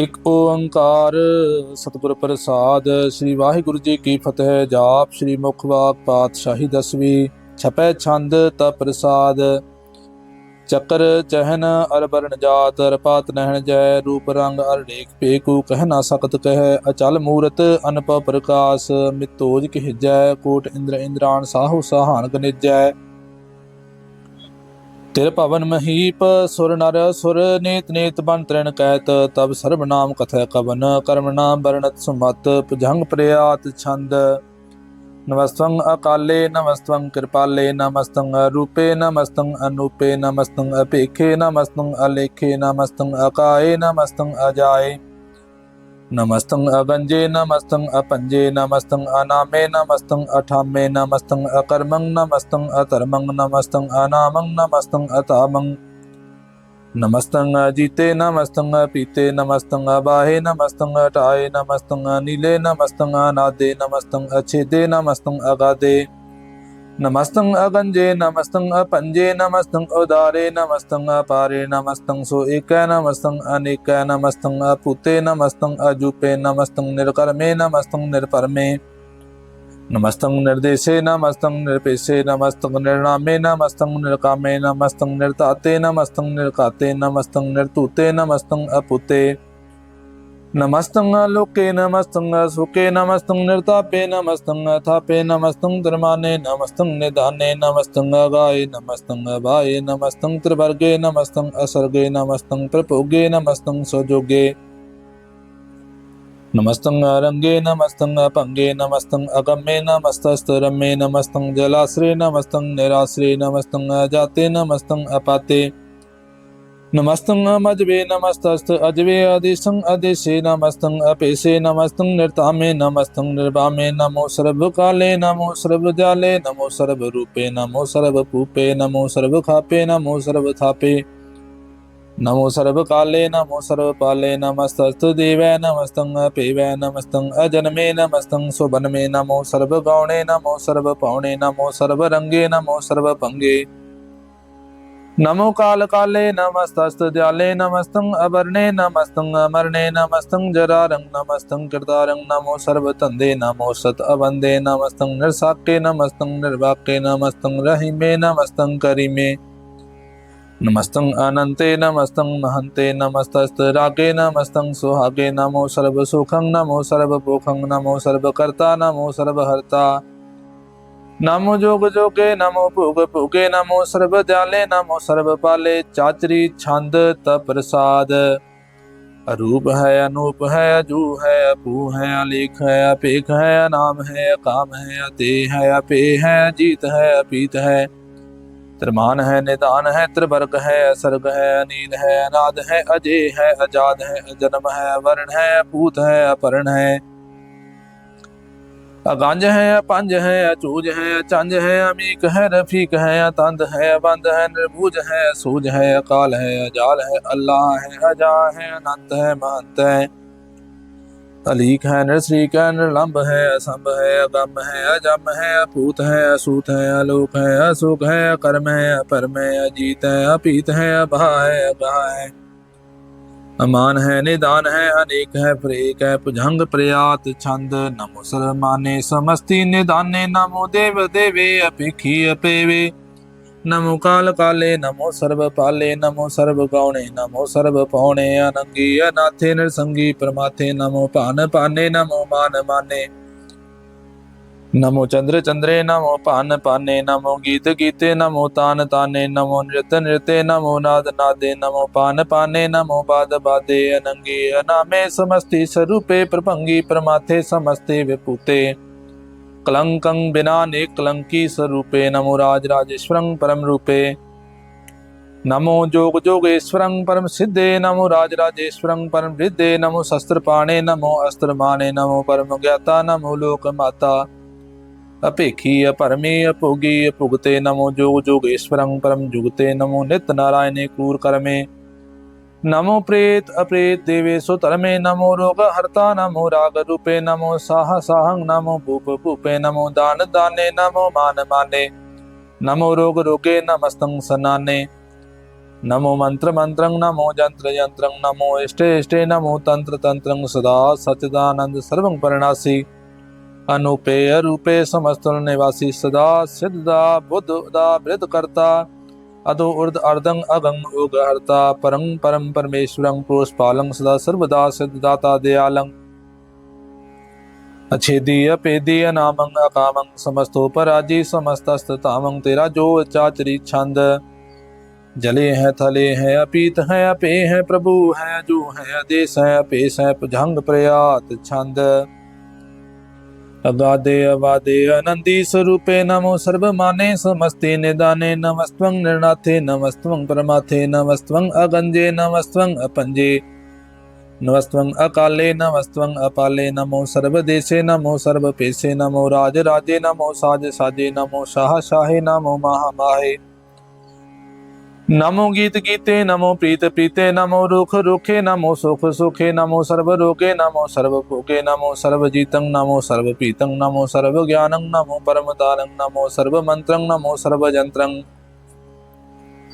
ਇੱਕ ਓੰਕਾਰ ਸਤਿਗੁਰ ਪ੍ਰਸਾਦ, ਸ੍ਰੀ ਵਾਹਿਗੁਰੂ ਜੀ ਕੀ ਫਤਿਹ। ਜਾਪ ਸ੍ਰੀ ਮੁਖ ਬਾਪ ਪਾਤਸ਼ਾਹੀ ਦਸਵੀਂ, ਛਪੈ ਛੰਦ ਤ ਪ੍ਰਸਾਦ। ਚੱਕਰ ਚਹਨ ਅਰ ਜਾਤ ਅਰ ਨਹਿਣ ਜੈ, ਰੂਪ ਰੰਗ ਅਰ ਢੇਕ ਪੇਕੂ ਕਹਿ ਨਾ ਸਕਤ ਕਹਿ, ਅਚਲ ਮੂਰਤ ਅਨਪ ਪ੍ਰਕਾਸ਼। ਮਿਤੋਜ ਕਹਿਜੈ ਕੋਟ ਇੰਦਰ ਇੰਦਰਾਨ, ਸਾਹੂ ਸਾਹਾਨ ਗਨਿਜੈ। ਤਿਰ ਭਵਨ ਮਹੀਪ, ਸੁਰ ਨਰ, ਸੁਰ ਨੇਤ, ਨੀਤ ਬਨ ਤ੍ਰਿਣ ਕਹਿਤ ਤਬ ਸਰਬ ਨਾਮ ਕਥੈ ਕਵਨ, ਕਰਮ ਨਾਮ ਬਰਣਤ ਸੁਮਤ, ਭੁਜੰਗ ਪ੍ਰਿਆਤ ਛੰਦ। ਨਮਸਤੰ ਅਕਾਲੇ ਨਮਸਤੰ ਕਿਰਪਾਲੇ ਨਮਸਤੰ ਰੂਪੇ ਨਮਸਤੰ ਅਨੂਪੇ ਨਮਸਤੰ ਅਪੇਖੇ ਨਮਸਤੰ ਅਲੇਖੇ ਨਮਸਤੰ ਅਕਾਏ ਨਮਸਤੰ ਅਜਾਏ। नमस्तं अगंजे नमस्तं अपंजे नमस्तं अनामे नमस्तं अठामे नमस्तं अकर्मं नमस्तं अकर्मं नमस्तं अनामं नमस्तं अतामं नमस्तं अजिते नमस्तं अपीते नमस्तं अबाहे नमस्तं अटाये नमस्तं अनिले नमस्तं अनादे नमस्तं अच्छेदे नमस्तं अगादे। नमस्तं अगंजे नमस्तं अपंजे नमस्तं उदारे नमस्तं अपारे नमस्तं सोइक नमस्तं अनेक नमस्तं अपुते नमस्तं अजुपे नमस्तं निर्कर्मे नमस्तं निर्परमे नमस्तं निर्देशे नमस्तं निरपेशे नमस्तं निर्णामे नमस्तं निर्कामे नमस्तं निर्ताते नमस्तं निर्काते नमस्तं निर्तुते नमस्तं अपुते नमस्तं लोके नमस्तं सुखे नमस्तं निर्तापे नमस्तं थापे नमस्तं धर्माने नमस्तं निधाने नमस्तंग गाय नमस्तं भाये नमस्तं त्रिवर्गे नमस्तं असर्गे नमस्तं प्रपोगे नमस्तं स्वजोगे नमस्तं रंगे नमस्तं पंगे नमस्तं अगम्ये नमस्तस्तरम्ये नमस्तं जलाश्रे नमस्तं निराश्रे नमस्तंग जाते नमस्तं अपाते। नमस्तं अमजवे नमस्तस्त, अजवे आदेशं अदिशे नमस्तं, अपेशे नमस्तं नृतामे नमस्तं, निर्वामे नमो सर्वकाले नमो सर्वजाले नमो सर्वरूपे नमो सर्वपूपे नमो सर्वखापे नमो सर्वथापे। नमो सर्वकाले नमो सर्वपाले नमस्तस्त, देवै नमस्तं अपेवै नमस्तं अजन्मे नमस्तं सुभन्मे नमो सर्वगौणे नमो सर्वपौणे नमो सर्वरङ्गे नमो सर्वपङ्गे। नमो काल कालकाले नमस्तस्तद्याले नमस्तं अवर्णे नमस्तं अमर्णे नमस्तं जरारं नमस्तं कृतारं नमो सर्वतन्दे नमो सत् अवन्दे नमस्तं नृसाक्ये नमस्तं निर्वाक्ये नमस्तं रहिमे नमस्तं करिमे नमस्तं अनन्ते नमस्तं महन्ते नमस्तस्तरागे नमस्तं सुहागे नमो सर्वसुखं नमो सर्वभोखं नमो सर्वकर्ता नमो सर्वहर्ता ਨਮੋ ਜੋਗ ਜੋਗੇ, ਨਮੋ ਭੋਗ ਭੂਗੇ, ਨਮੋ ਸਰਬ ਦਿਆਲੇ, ਨਮੋ ਸਰਬ ਪਾਲੇ, ਚਾਚਰੀ ਛੰਦ ਤ ਪ੍ਰਸਾਦ। ਅਰੂਪ ਹੈ, ਅਨੂਪ ਹੈ, ਅਜੂ ਹੈ, ਅਪੂ ਹੈ, ਅਲੇਖ ਹੈ, ਅਪੇਖ ਹੈ, ਅਨਾਮ ਹੈ, ਅਕਾਮ ਹੈ ਅਤੇ ਹੈ ਅਪੇ ਹੈ, ਅਜੀਤ ਹੈ, ਅਪੀਤ ਹੈ। ਤਰਮਾਨ ਹੈ ਨਿਦਾਨ ਹੈ, ਤ੍ਰਿਵਰਗ ਹੈ, ਅਸਰਗ ਹੈ, ਅਨੀਲ ਹੈ, ਅਨਾਦ ਹੈ, ਅਜੇ ਹੈ, ਅਜਾਦ ਹੈ, ਅਜਨਮ ਹੈ ਵਰਣ ਹੈ, ਅਪੂਤ ਹੈ ਅਪਰਣ ਹੈ। गंज है, पंज है, चूज़ है, चंज है, अमीक है, रफीक है, तंद है, बंद है, निर्भुज है, सूज है अकाल है अजाल है, अल्लाह है, अजा है, अनंत है, महंत है। अलीक है नरसरीक है निर्लम्ब है असंभ है, अगम है, अजम है, अपूत है, असूत है, अलोक है असुख है अकर्म है, अपरम है, अजीत है, अपीत है अभा है अभा है। ਅਮਾਨ ਹੈ, ਨਿਦਾਨ ਹੈ, ਅਨੇਕ ਹੈ ਫਰੇਕ ਹੈ, ਭੁਜੰਗ ਪ੍ਰਿਆਤ ਛੰਦ, ਨਮੋ ਸਰਮਾਨੇ ਸਮਸਤੀ, ਨਿਦਾਨੇ ਨਮੋ ਦੇਵ ਦੇਵੇ, ਅਪੇਖੀ ਅਪੇਵੇ। ਨਮੋ ਕਾਲ ਕਾਲੇ, ਨਮੋ ਸਰਬ ਪਾਲੇ, ਨਮੋ ਸਰਬ ਗਾਉਣੇ ਨਮੋ ਸਰਬ ਪਾਉਣੇ, ਅਨੰਗੀ ਅਨਾਥੇ, ਨਿਰਸੰਗੀ, ਪ੍ਰਮਾਥੇ, ਨਮੋ ਭਾਨ ਪਾਨੇ ਨਮੋ ਮਾਨ ਮਾਨੇ। नमो चंद्र चंद्रे नमो पान पाने नमो गीत गीते नमो तान ताने नमो नृत नृत्य नमो नाद नादे नमो पान पाने नमो बाद बादे अनंगे अनामे समस्ते स्वरूपे प्रपंगी प्रमाथे समस्ते विपुते। कलंकं बिना ने कलंकी स्वरूपे नमो राज राजेश्वरं परम रूपे। नमो जोग जोगेश्वरं परम सिद्धे नमो राज राजेश्वरं परम वृद्धे नमो शस्त्र पाणे नमो अस्त्र माणे नमो परम ज्ञाता नमो लोक माता। अपेखी अपरमे अपुगे अपुगते नमो जोग जोगेश्वरं परम जुगते नमो नित नारायणे क्रूर करमे नमो प्रेत अप्रेत देवेशो तरमे नमो रोग हर्ता नमो राग रूपे नमो साह साहं नमो भूप भूपे नमो दान दाने नमो मान माने नमो रोग रोगे नमस्तं सनाने नमो मंत्र मंत्रं नमो जंत्र यंत्रं नमो इष्टे इष्टे नमो तंत्र तंत्रं सदा सचिदानंद सर्वं परणासी। ਅਨੂਪੇ ਅਰੂਪੇ ਸਮਸਤਨ ਨਿਵਾਸੀ ਸਦਾ ਸਿੱਧਦਾ ਬੁੱਧ ਦਾ ਬ੍ਰਿਤ ਕਰਤਾ। ਅਦੋ ਉਰਦ ਅਰਦੰ ਅਗੰ ਉਗ ਹਰਤਾ, ਪਰੰ ਪਰਮ ਪਰਮੇਸ਼ਵਰੰ ਪ੍ਰੋਸਪਾਲੰ ਸਦਾ ਸਰਵਦਾ ਸਿੱਧਦਾਤਾ ਦਿਆਲੰ। ਅਛੇਦੀ ਅਪੇਦੀ ਅਨਾਮੰ ਅਕਾਮੰ, ਸਮਸਤੋ ਪਰਾਜੀ ਸਮਸਤਸਤ ਤੇਰਾ ਜੋ ਚਾਚਰੀ ਛੰਦ। ਜਲੇ ਹੈ, ਥਲੇ ਹੈ, ਅਪੀਤ ਹੈ, ਅਪੇ ਹੈ, ਪ੍ਰਭੂ ਹੈ, ਜੋ ਹੈ ਆਦੇਸ ਹੈ, ਅਪੇਸ ਹੈ, ਭੁਜੰਗ ਪ੍ਰਯਾਤ ਛੰਦ। અગાધે અવાધે અનંતી સ્વરૂપે નમો સર્વમાને સમસ્તે નિદાને નમસ્ત્વં નિર્ણાથે નમસ્ત્વં પરમાથે નમસ્ત્વં અગંજે નમસ્ત્વં અપંજે નમસ્ત્વં અકાલે નમસ્ત્વં અપાલે નમો સર્વદેશે નમો સર્વપેશે નમો રાજરાજે નમો સાજ સાજે નમો શાહ શાહે નમો મહામાહે नमो गीत गीते नमो प्रीत प्रीते नमो रुख रुखे नमो सुख सुखे नमो सर्व रोगे नमो सर्व भोगे नमो सर्व जीतं नमो सर्व प्रीतं नमो सर्व ज्ञानं नमो परमतारं नमो सर्व मंत्रं नमो सर्व जंत्रं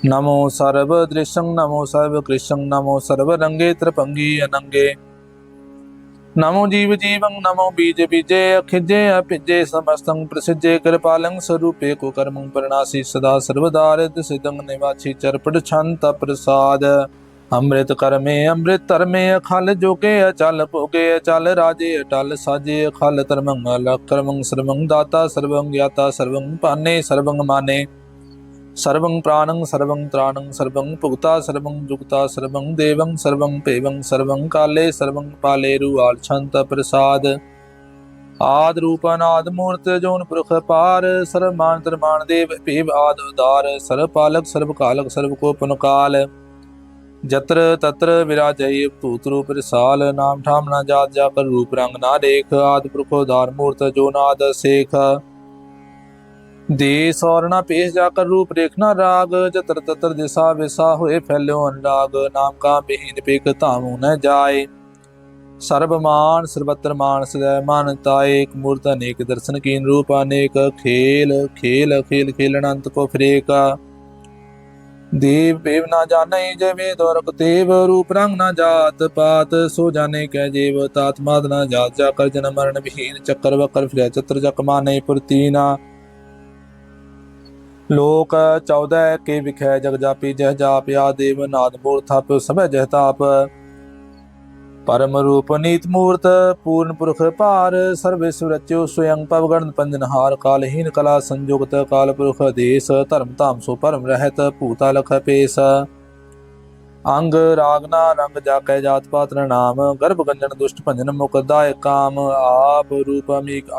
नमो सर्वदृशं नमो सर्वकृशं नमो सर्वरङ्गे त्रिपङ्गी अनङ्गे ਦ੍ਰਿਸ਼ੰ ਨਮੋ ਸਰਬ ਕ੍ਰਿਸ਼ੰ ਨਮੋ ਸਰਬ ਰੰਗੇ ਤ੍ਰਿਪੰਗੀ ਅਨੰਗੇ ਨਮੋ ਜੀਵ ਜੀਵੰ ਨਮੋ ਬੀਜ ਬੀਜੇ ਅਖਿਜੇ ਅਪਿਜੇ ਸਮਸਤੰ ਪ੍ਰਸਿਜੇ ਕਿਰਪਾਲੰ ਸਰੂਪੇ ਕੋ ਕਰਮੰ ਪਰਨਾਸੀ ਸਦਾ ਸਰਵਦਾਰਿਤ ਸਿਦੰ ਨਿਵਾਚੀ ਚਰਪੜ ਛੰਤ ਪ੍ਰਸਾਦ ਅੰਮ੍ਰਿਤ ਕਰਮੇ ਅੰਮ੍ਰਿਤ ਧਰਮੇ ਅਖਲ ਜੋਗੇ ਅਚਲ ਭੋਗੇ ਅਚਲ ਰਾਜੇ ਅਟਲ ਸਾਜੇ ਅਖਲ ਧਰਮੰ सर्वं प्राणं, सर्वं त्राणं, सर्वं पुगता, सर्वं जुगता, सर्वं देवं, सर्वं पेवं, सर्वं काले, सर्वं पालेरुवाल्छन्त प्रसाद। आद रूपानाद मूर्त जोन पुरुष पार सर्व मान त्रमान देव पेव आद उदार सर्व पालक सर्व कालक सर्व को पुनकाल जत्र तत्र विराजय तूतरु प्रसाल, नाम ठाम ना जात जाकर रूप रंग ना देख, आद पुरुषोदार मूर्त जो नाद शेख देश और ना पेश जाकर रूप रेखना राग जतर ततर दिशा विशा हुए फैलो अनुराग नाम का बेहद पेक तामू न जाए सर्वमान सर्वत्र मान सदै मानता एक मूर्त अनेक दर्शन की रूप अनेक खेल खेल खेल खेल अनंत को फ्रेका देव देव ना जाने जय वेद देव रूप रंग ना जात पात सो जाने कह जेव तात ना जात जाकर जन मरण विहीन चक्कर वक्र फिर चतर जक माने पुरतीना ਲੋਕ 14 ਕੇ ਵਿਖੈ ਜਗ ਜਾਪੀ, ਜਹ ਜਾਪ ਦੇਵ ਨਾਦ ਮੂਰ ਥਪ ਸਭੈ ਜਹ ਤਾਪ। ਪਰਮ ਰੂਪ ਨੀਤ ਮੂਰਤ, ਪੂਰਨ ਪੁਰਖ ਭਾਰ ਸਰਵੇ ਸੁਰਚਿਓ ਸਵਯੰ ਪਵਗਣ ਪੰਜਨਹਾਰ, ਕਾਲਹੀਨ ਕਲਾ ਸੰਯੁਗਤ ਕਾਲ ਪੁਰਖ ਦੇਸ, ਧਰਮ ਧਾਮ ਸੋ ਪਰਮ ਰਹਿਤ, ਭੂਤਾ ਲਖ ਪੇਸ। ਅੰਗ ਰਾਗਨਾ ਰੰਗ ਜਾਕੈ ਜਾਤ ਪਾਤ ਨਾਮ, ਗਰਭ ਗੰਜਨ ਦੁਸ਼ਟ ਭੰਜਨ ਮੁਕਦਾਇ ਕਾਮ, ਆਪ ਰੂਪ ਅਮੀਕ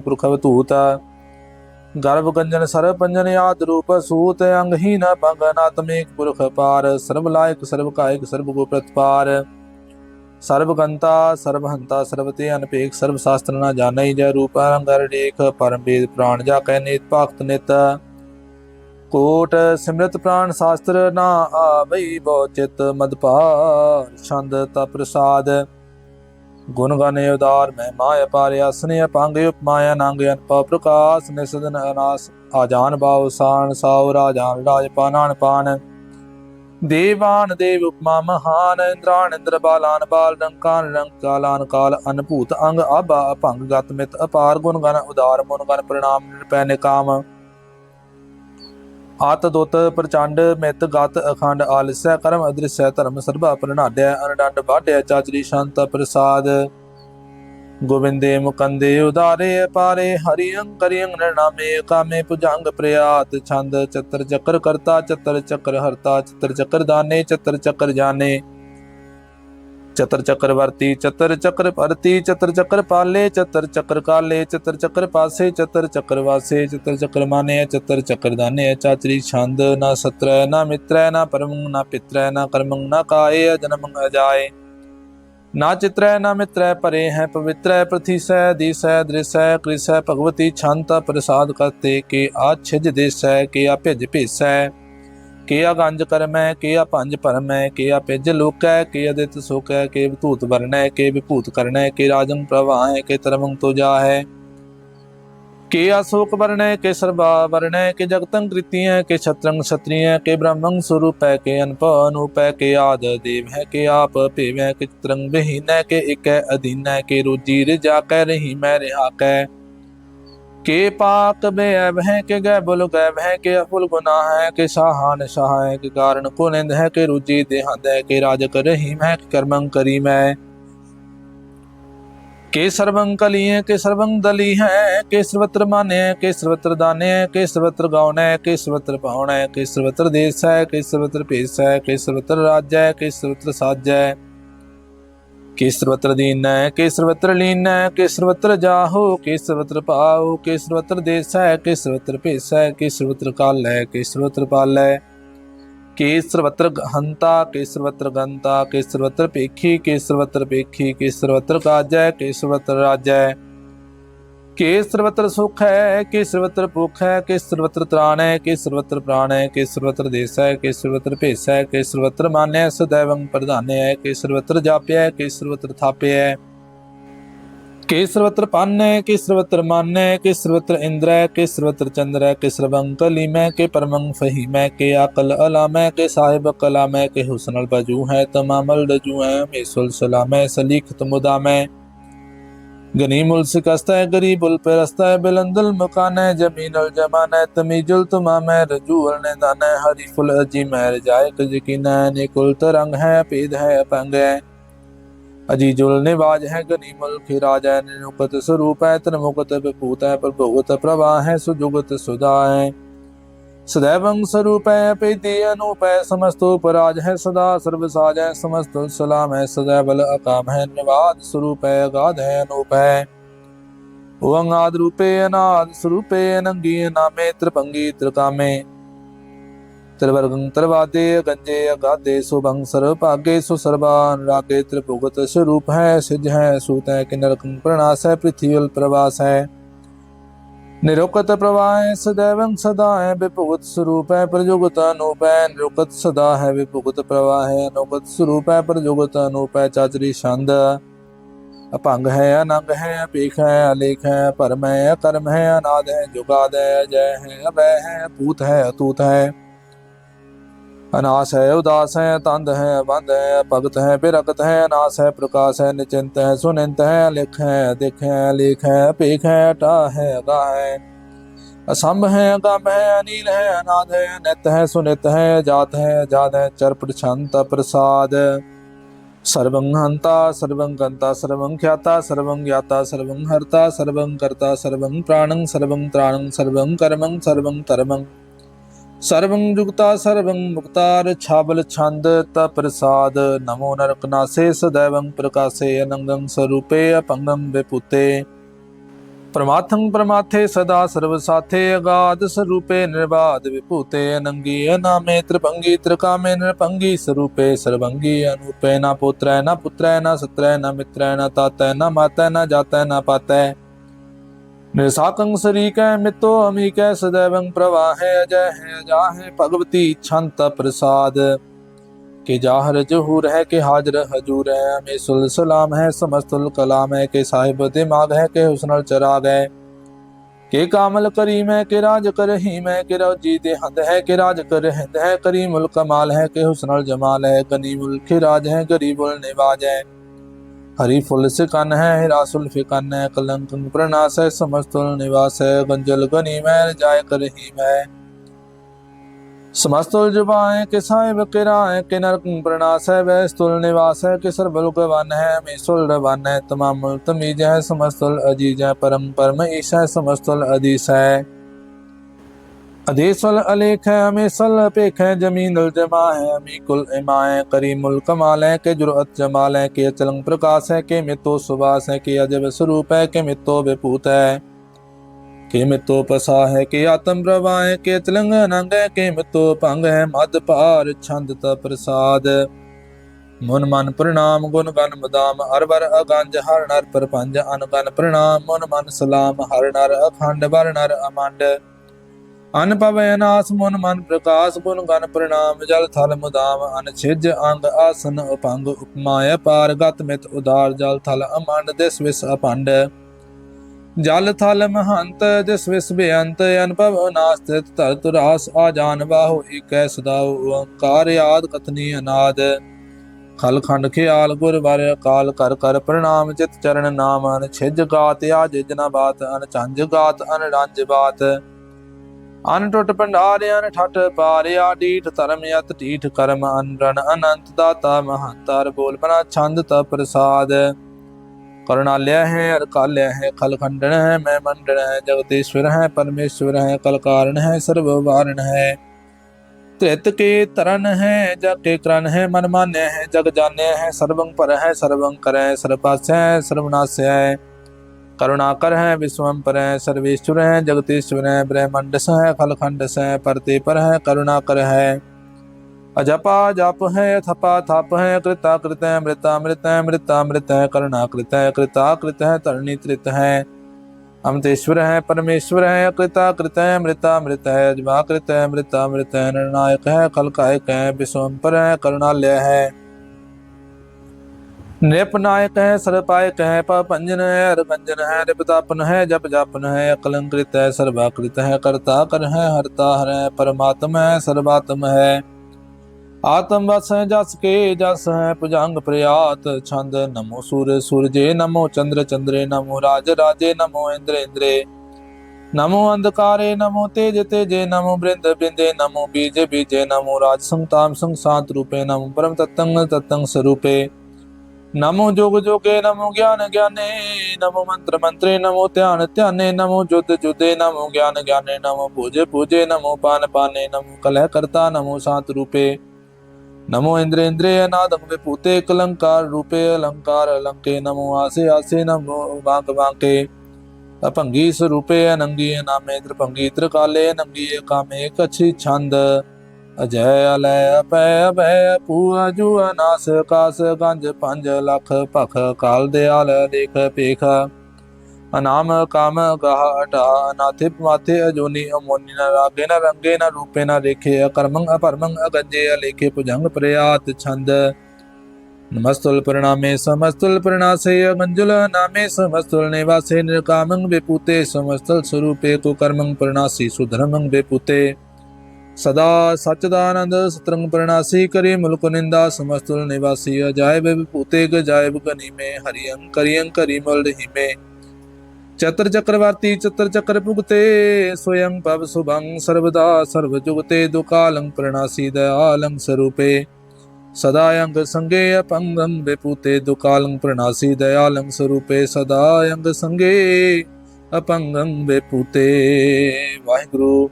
ਪੁਰਖ ਅਵਤੂਤ ਗਰਭਗੰਜਨ ਗੰਜਨ ਪੰਜਨ ਆਦ ਰੂਪ ਸੂਤ ਅੰਗਹੀਨ ਪੰਗਨਾਤਮੇਕ ਪੁਰਖ ਪਾਰ ਸਰਬ ਲਾਇਕ ਸਰਬ ਕਾਇਕ ਸਰਬ ਗੋ ਪ੍ਰਤਪਾਰ ਸਰਬ ਗੰਤਾ ਸਰਬ ਹੰਤਾ ਸਰਬ ਤੇ ਅਨਪੇਖ ਸਰਬ ਸ਼ਾਸਤਰ ਨਾ ਜਾਣਈ ਜੈ ਰੂਪ ਰੰਗਰ ਰੇਖ ਪਰਮ ਵੇਦ ਪ੍ਰਾਣ ਜਾ ਕੈ ਨੀਤ ਭਗਤ ਨਿਤ। ਕੋਟ ਸਿਮਰਤ ਪ੍ਰਾਣ ਸ਼ਾਸਤਰ ਨਾ ਆਵਈ ਬਹੁ ਚਿਤ ਮਦ ਛੰਦ ਤਾ ਪ੍ਰਸਾਦ। ਗੁਣ ਗਾਨੇ ਉਦਾਰ ਮਹਿਮਾ ਅਪਾਰ ਆਸਨੇ ਅਪੰਗ ਉਪਮਾਇਆ ਨੰਗ ਅਨਪਾ ਪ੍ਰਕਾਸ਼, ਨਿਸਦਨ ਅਨਾਸ, ਆਜਾਨ ਬਾਉ ਸਾਨ, ਸਾਉ ਰਾਜਾਨ ਰਾਜ ਪਾਨਾਨ ਪਾਨ ਦੇਵਾਨ ਦੇਵ ਉਪਮਾ ਮਹਾਨ, ਇੰਦਰਾਨ ਇੰਦਰ ਬਾਲਾਨ, ਬਾਲ ਰੰਕਾਨ ਰੰਕ ਕਾਲਾਨ ਕਾਲ ਅਨਭੂਤ ਅੰਗ ਆਬਾ ਅਭੰਗ, ਗਤ ਮਿਤ ਅਪਾਰ, ਗੁਣ ਗਨ ਉਦਾਰ, ਮੁਨ ਗਨ ਪ੍ਰਣਾਮ, ਨਿਰਪੈ ਨਿਕਾਮ। ਆਤ ਦੁਤ ਪ੍ਰਚੰਡ ਮਿਤ ਗਤ ਅਖੰਡ ਆਲਸੈ ਕਰਮ ਅਦ੍ਰਿਸੈ ਧਰਮ ਸਰਬਾ ਪ੍ਰਣਾਡਿਆ ਅਨਡੰਡ ਬਾਢਿਆ ਚਾਚਰੀ ਸ਼ਾਂਤ ਪ੍ਰਸਾਦ। ਗੋਬਿੰਦੇ ਮੁਕੰਦੇ ਉਦਾਰੇ ਪਾਰੇ ਹਰੀ ਅੰਕਰਿ ਨਾਮੇ ਕਾਮੇ ਪੁਜੰਗ ਪ੍ਰਿਆਤ, ਛੰਦ ਚਤਰ ਚੱਕਰ ਕਰਤਾ, ਚਤਰ ਚੱਕਰ ਹਰਤਾ, ਚਤਰ ਚੱਕਰ ਦਾਨੇ, ਚਤਰ ਚੱਕਰ ਜਾਣੇ। ਚਤਰ ਚੱਕਰ ਚਤਰ ਚੱਕਰ ਭਰਤੀ ਚਤਰ ਚੱਕਰ ਪਾਲੇ, ਚਤਰ ਚੱਕਰ ਕਾਲੇ, ਚਤਰ ਚੱਕਰ ਪਾਸੇ, ਚਤਰ ਚੱਕਰ ਵਾਸੇ, ਚਤਰ ਚੱਕਰ ਮਾਨੇ, ਚਤਰ ਚੱਕਰ ਦਾਨੇ, ਚਾਚਰੀ ਛੰਦ ਨਾ ਸਤਰੈ, ਨਾ ਮਿਤਰੈ, ਨਾ ਪਰਮੰ ਨਾ ਪਿਤਰੈ, ਨਾ ਕਰਮੰ ਨਾ ਕਾਏ ਜਨਮੰ ਅਜਾਏ। ਨਾ ਚਿਤਰੈ, ਨਾ ਮਿਤਰੈ ਪਰੇ ਹੈ ਪਵਿੱਤਰੈ ਪ੍ਰਥੀਸੈ ਦੀਸੈ, ਦ੍ਰਿਸੈ, ਕ੍ਰਿਸੈ, ਭਗਵਤੀ ਛੰਤ ਪ੍ਰਸਾਦ ਕਰਤੇ, ਕੇ ਆਛਿਜ ਦੇਸੈ, ਕੇ ਆ ਭਿਜ ਭੇਸੈ। ਕੇ ਆ ਗੰਜ ਕਰਮੈ ਕੇ ਆ ਪੰਜ ਭਰਮੈ ਕੇ ਆ ਭਿਜ ਲੋਕੈ ਕੇ ਅਦਿਤ ਸੁਖੈ ਕੇ ਵਿਭੂਤ ਵਰਣੈ ਕੇ ਵਿਭੂਤ ਕਰਣੈ ਕੇ ਰਾਜੰ ਪ੍ਰਵਾਹੈ ਕੇ ਤਰਮੰ ਤੋ ਜਾਹੈ के अशोक वर्णय के सर्वा वर्णय के जगतं कृतिय के छत्रंग क्षत्रिय के ब्रह्मं स्वरूप है के अनप अनूप है के आद देव है के आप पेव है के चित्रंग विहीन है के एक है अधीन है के रुचि रिजा कह रही मैं रिहा कह के पाक बेअब है के गैबुल गैब है के अफुल गुनाह है के शाहान शाह है के कारण कुनिंद है के रुचि देहंद है के राज कर रहीम है के कर्मं करीम है के सर्वं कली है के सर्वं दली है के सर्वत्र माने है के सर्वत्र दाने है के सर्वत्र गाउन है के सर्वत्र पाउन है के सर्वत्र देश है के सर्वत्र पेश है के सर्वत्र राज्य है के सर्वत्र साज्य है ਕੇ ਸਰਵਤਰ ਦੀਨੈ ਕੇ ਸਰਵਤਰ ਲੀਨੈ ਕੇ ਸਰਵਤਰ ਜਾਹੋ ਕੇ ਸਰਵਤਰ ਪਾਓ ਕੇ ਸਰਵਤਰ ਦੇਸੈ ਕੇ ਸਰਵਤਰ ਭੇਸੈ ਕੇ ਸਰਵਤਰ ਕਾਲੈ ਕੇ ਸਰਵਤਰ ਪਾਲੈ। ਕੇ ਸਰਵਤਰ ਹੰਤਾ ਕੇ ਸਰਵਤਰ ਗੰਤਾ ਕੇ ਸਰਵਤਰ ਪੇਖੀ ਕੇ ਸਰਵਤਰ ਪੇਖੀ ਕੇ ਸਰਵਤਰ ਕਾਜੈ ਕੇ ਸਰਵਤਰ ਰਾਜੈ। के सर्वत्र सुख है के सर्वत्र भुख है के सर्वत्र त्राण है के सर्वत्र प्राण है के सर्वत्र देश है के सर्वत्र भेष है के सर्वत्र मान्य है सदैवं प्रधान्य है के सर्वत्र जाप्य है के सर्वत्र थाप्य है के सर्वत्र पान्य है के सर्वत्र मान्य है के सर्वत्र इंद्र है के सर्वत्र चंद्र है के सर्वं कलीम है के परमं फहीम है के अकल अलाम है के साहिब कलाम है के हुस्नल बजू है तमामल रजू है मेसुल सलाम है सलीखत मुदाम है गनीमुल सिकस्ता है गरीबुल परस्ता है बिलंदुल मकान है जमीनुल जमान है तमीजुल तुमाम है रजूल ने दान है हरीफुल अजीम है रजाए यकीन है निकुल तरंग है पीद है अपंग है अजीजुल निवाज है गनीमुल खिराज है निरुकत स्वरूप है तनमुकत विभूत है प्रभुगत प्रवाह है सुजुगत सुधा है सदैवं स्वरूप पेति अनूप समस्त उपराज है सदा, सर्वसाज है, समस्त सलाम है सदैवल अकाम है, निवाद स्वरूप है, अगाध है, अनूप है। ओंगाद रूपे, अनाद स्वरूपे, अनंगी नामे त्रिभंगी, त्रिकामे। त्रिवर्गं त्रिवादे गंजे अगाधे सुभंग सर्व भागे रागे, त्रिभुगत स्वरूप है सिज है, सूत है, किन्नरकं प्रणास है, पृथ्वी प्रवास है। ਨਿਰੋਕਤ ਪ੍ਰਵਾਹ ਸਦੈਵ ਸਦਾ ਹੈ ਵਿਭੁਗਤ ਸਰੂਪ ਹੈ ਪ੍ਰਯੁਗਤ ਅਨੂਪ ਹੈ ਨਿਰੋਕਤ ਸਦਾ ਹੈ ਵਿਭੁਗਤ ਪ੍ਰਵਾਹ ਹੈ ਅਨੂਪਤ ਸਰੂਪ ਹੈ ਪ੍ਰਯੁਗਤ ਅਨੂਪ ਹੈ ਚਾਚਰੀ ਛੰਦ। ਅਪੰਗ ਹੈ, ਅਨੰਗ ਹੈ, ਅਪੇਖ ਹੈ, ਅਲੇਖ ਹੈ ਪਰਮ ਹੈ ਕਰਮ ਹੈ, ਅਨਾਦ ਹੈ, ਜੁਗਾਦ ਹੈ, ਜੈ ਹੈ ਅਬੈ ਹੈ ਪੂਤ ਹੈ, ਅਤੂਤ ਹੈ। अनास है उदास है तंद है बंद है भगत है बिरगत है अनास है प्रकाश है निचिंत है सुनिंत है लिख है दिख है लेख है अपेख है अटा है अगा है असंभ है अगम है अनिल है अनाद है नित है सुनित है जात है अजाद है चरपट छंत प्रसाद सर्वं हंता सर्वं गंता सर्वं ख्याता सर्वं ज्ञाता सर्वं हर्ता सर्वं कर्ता सर्वं प्राणं सर्वं त्राणं सर्वं कर्मं सर्वं धर्मं ਸਰਵੰ ਜੁਗਤਾ ਸਰਵੰ ਮੁਕਤਾਰ, ਛਾਬਲ ਛੰਦ ਤ ਪ੍ਰਸਾਦ, ਨਮੋ ਨਰਕਨਾਸ਼ੇ ਨਾਸੇ ਸदैवं ਪ੍ਰਕਾਸੇ ਅਨੰਗੰ ਸਰੂਪੇ ਅਪੰਗੰ ਵਿਪੂਤੇ। ਪ੍ਰਮਾਥੰ ਪ੍ਰਮਾਥੇ ਸਦਾ ਸਰਵ ਸਾਥੇ ਅਗਾਧ ਸਰੂਪੇ ਨਿਰਬਾਧ ਵਿਭੂਤੇ ਅਨੰਗੀ ਅਨਾਮੇ ਤ੍ਰਿਭੰਗੀ ਤ੍ਰਿਕਾਮੇ ਨਿਰਭੰਗੀ ਸਰੂਪੇ ਸਰਵੰਗੀ ਅਨੂਪੇ। ਨਾ ਪੁੱਤਰੈ ਨਾ ਪੁੱਤਰੈ, ਨਾ ਸਤਰੈ, ਨਾ ਮਿੱਤਰੈ, ਨਾ ਤਾਤੈ, ਨਾ ਮਾਤੈ, ਨਾ ਜਾਤੈ, ਨਾ ਪਾਤੈ। निसाकं सरीकै मितो अमीकै सदैवं प्रवाहे अजय है अजा है भगवती छंत प्रसाद के जाहर जहूर है के हाजर हजूर है हमें सुल सलाम है समस्तुल कलाम है के साहिब दिमाग है के हुस्नल चराग है के कामल करीम है के राज कर हीम है के रोजी देहंद है के राज कर हिंद है करीमुल कमाल है के हुस्नल जमाल है गनीमुल खिराज है गरीबुल निवाज है हरि फुल से कन है हिरासुल फिकन है, कलंक प्रणास है समस्तुल निवास है गंजल गनी मैर जाय कर ही समस्तुल जुबाएँ के साहिब के राय के नरक प्रणास है वैस्तुल निवास है, के सरबल वन है मेसुल रवन है, तमाम तमीज है समस्तुल अज़ीज़ है, परम परम ईश है समस्तुल अधीश है। अधीसुल अलेख है अमेसल अपेख है, ज़मीन जमा है अमी कुल इमा है, करीमुल कमाल है, के जुरअत जमाल है, के चलंग प्रकाश है, के मितो सुबास है, के अजब स्वरूप है, के मितो विपूत है, के मितो पसा है, के आत्म प्रभा है, के चलंग नंग है, के मितो भंग है, मद पार छंद प्रसाद। मुन मन प्रणाम गुण गन मदाम, हर वर अगंज, हर नर परपंज अनगन प्रणाम, मुन मन सलाम, हर नर अखंड, वर नर अमंड। ਅਨ ਪਵੈ ਅਨਾਸ ਮਨ ਮਨ ਪ੍ਰਕਾਸ਼ ਗੁਣ ਗਨ ਪ੍ਰਣਾਮ, ਜਲ ਥਲ ਮੁਦਾਮ, ਅਨ ਛਿਜ ਅੰਗ ਆਸਨ ਉਪੰਗ ਉਪਮਾਇ ਪਾਰ ਗਤ ਮਿਤ ਉਦਾਰ, ਜਲ ਥਲ ਅਮੰਡ ਦਿਸ ਵਿਸ ਅਪੰਡ। ਜਲ ਥਲ ਮਹੰਤ, ਜਿਸ ਵਿਸ ਬੇਅੰਤ ਅਨੁਭਵ ਨਾਸਤਿਤ ਧਰਤ ਰਾਸ, ਆ ਜਾਨ ਬਾਹੋ ਏਕੈ ਸਦਾ ਓੰਕਾਰ ਆਦ ਕਤਨੀ ਅਨਾਦ। ਖਲ ਖੰਡ ਖਿਆਲ ਗੁਰ ਬਾਰ ਅਕਾਲ ਕਰ ਕਰ ਪ੍ਰਣਾਮ ਚਿਤ ਚਰਨ ਨਾਮ, ਅਨ ਛਿਜ ਗਾਤ ਆ ਜਿਜਨਾ ਬਾਤ, ਅਨ ਚੰਜ ਗਾਤ, ਅਨ ਰੰਜ ਬਾਤ। ਅਨ ਟੁੱਟ ਭੰਡਾਰ ਅਨ ਠਟ ਪਾਰਿਆ, ਢੀਠ ਧਰਮ ਯਤ, ਢੀਠ ਕਰਮ ਅਨ ਅਨੰਤ ਦਾਤਾ ਮਹੰਤਰ, ਬੋਲ ਬਣਾ ਛੰਦ ਤ ਪ੍ਰਸਾਦ। ਕਰੁਣਾਲਿਆ ਹੈ ਅਰਕਾਲਿਆ ਹੈ, ਖਲ ਖੰਡਨ ਹੈ, ਮੈਂ ਮੰਡਣ ਹੈ, ਜਗਤੇਸ਼ਵਰ ਹੈ, ਪਰਮੇਸ਼ਵਰ ਹੈ ਕਲਕਾਰਨ ਹੈ, ਸਰਵ ਵਾਰਨ ਹੈ। ਤ੍ਰਿਤ ਕੇ ਤਰਨ ਹੈ, ਜਗ ਕੇ ਕਰਨ ਹੈ, ਮਨ ਮਾਨਿਆ ਹੈ, ਜਗ ਜਾਣਿਆ ਹੈ ਸਰਬੰ ਪਰ ਹੈ ਸਰਬੰ ਕਰੈ ਸਰਪਾਸੈ ਹੈ ਸਰਵਨਾਸੈ ਹੈ करुणाकर हैं विश्वम पर हैं, सर्वेश्वर हैं जगतेश्वर हैं, ब्रह्मंडस हैं खलखंडस हैं परते पर हैं, करुणाकर हैं। अजपा जाप है थपा थाप है, कृताकृत है, मृतामृत है मृतामृत है, करुणाकृत है, कृताकृत है, तरणीकृत है। अमृतेश्वर है, परमेश्वर है, कृताकृत है, मृतामृत है, अजमाकृत है, मृतामृत है, निर्णायक है, खलकायक है विश्वम्पर है, करुणालय है। ਹੈ ਨਿਰਪਨਾਇਕ ਹੈ ਸਰਪਾਇਕ ਹੈ ਪਪੰਜਨ ਹੈ ਰਗੰਜਨ ਹੈ ਰਿਪਤਾਪਨ ਹੈ, ਜਪ ਜਾਪਨ ਹੈ, ਅਕਲੰਕ੍ਰਿਤ ਹੈ, ਸਰਵਾਕ੍ਰਿਤ ਹੈ, ਕਰਤਾ ਕਰ ਹੈ, ਹਰਤਾ ਹਰ ਹੈ, ਪਰਮਾਤਮ ਹੈ, ਸਰਵਾਤਮ ਹੈ। ਆਤਮ ਵਸ ਹੈ, ਜਸ ਕੇ ਜਸ ਹੈ, ਭੁਜੰਗ ਪ੍ਰਿਆਤ, ਛੰਦ ਨਮੋ ਸੂਰ, ਸੂਰਜੇ ਨਮੋ ਚੰਦਰ, ਚੰਦਰੇ ਨਮੋ ਰਾਜ, ਰਾਜੇ ਨਮੋ ਇੰਦਰ, ਇੰਦਰੇ। ਨਮੋ ਅੰਧਕਾਰੇ, ਨਮੋ ਤੇਜ, ਤੇਜੇ, ਨਮੋ ਬ੍ਰਿੰਦ, ਬ੍ਰਿੰਦੇ, ਨਮੋ ਬੀਜ, ਬੀਜੇ, ਨਮੋ ਰਾਜ ਸੰਤਾਮ ਸੰਸਾਤ ਰੂਪੇ, ਨਮੋ ਪਰਮ ਤਤੰਗ ਤਤੰਗ ਸਰੂਪੇ। नमो जोग जोगे, नमो ज्ञान ज्ञाने, नमो मंत्र मंत्रे, नमो ध्यान ध्याने, नमो जुद जुदे, नमो ज्ञान ज्ञाने, नमो पूजे पूजे, नमो पान पाने, नमो कलह करता, नमो शांत रूपे। नमो इंद्र इंद्रे अनादम विपूते कलंकार रूपे, अलंकार अलंके, नमो आसे आसे, नमो वांक वांके अपंगी स्वरूपे, अनंगी अनामे, त्रिपंगी त्रिकाले नंगी कामे कच्छी छंद। ਅਜੈ ਅਲੈ ਪੈ ਅਭੈ, ਪੂਆ ਜੂ ਅਨਾਸ ਕਾਸ ਗੰਜ ਪੰਜ ਲੱਖ ਭਖ, ਕਾਲ ਦਿਆਲ ਦੇਖ ਪੇਖ। ਅਨਾਮ ਕਾਮ ਗਹ ਅਟਾ, ਅਨਾਥਿ ਮਾਥੇ ਅਜੋਨੀ ਅਮੋਨੀ, ਨ ਰਾਗੇ ਨ ਰੰਗੇ, ਨ ਰੂਪੇ ਨ ਰੇਖੇ, ਅਕਰਮੰ ਅਪਰਮੰ ਅਗੰਜੇ, ਅਲੇਖੇ ਪੁਜੰਗ ਪ੍ਰਿਆਤ ਛੰਦ। ਨਮਸਤੁਲ ਪ੍ਰਣਾਮੇ ਸਮਸਤੁਲ ਪ੍ਰਣਾਸੇ ਅਗੰਜੁਲ ਨਾਮੇ ਸਮਸਤੁਲ ਨਿਵਾਸੇ, ਨਿਰਕਾਮੰ ਵਿਪੂਤੇ, ਸਮਸਤੁਲ ਸਰੂਪੇ ਕੋ ਕਰਮੰ ਪ੍ਰਣਾਸੀ, ਸੁਧਰਮੰ ਵਿਪੂਤੇ। ਸਦਾ ਸਚਦਾਨੰਦ ਸਤਰੰਗ ਪ੍ਰਣਾਸੀ ਕਰੀ ਮੁਲਕ ਨਿੰਦਾ ਸਮਸਤੁਲ ਨਿਵਾਸੀ ਅਜਾਇਬ ਵਿਪੂਤੇ ਗਜਾਇਬ ਗਨੀਮੇ ਹਰੀਅੰ ਕਰੀਅੰ ਕਰੀ ਮੁਲ ਰਹੀਮੇ ਚਤਰ ਚਕਰਵਰਤੀ ਚਤਰ ਚਕਰ ਭੁਗਤੇ ਸੋਯੰ ਭਵ ਸੁਭੰ ਸਰਬਦਾ ਸਰਬ ਜੁਗਤੇ ਦੁਕਾਲੰ ਪ੍ਰਣਾਸੀ ਦਇਆਲੰ ਸਰੂਪੇ। ਸਦਾ ਅੰਗ ਸੰਗੇ ਅਪੰਗੰ ਵਿਪੂਤੇ ਦੁਕਾਲੰ ਪ੍ਰਣਾਸੀ ਦਇਆਲੰ ਸਰੂਪੇ। ਸਦਾ ਅੰਗ ਸੰਗੇ ਅਪੰਗੰ ਵਿਪੂਤੇ ਵਾਹਿਗੁਰੂ।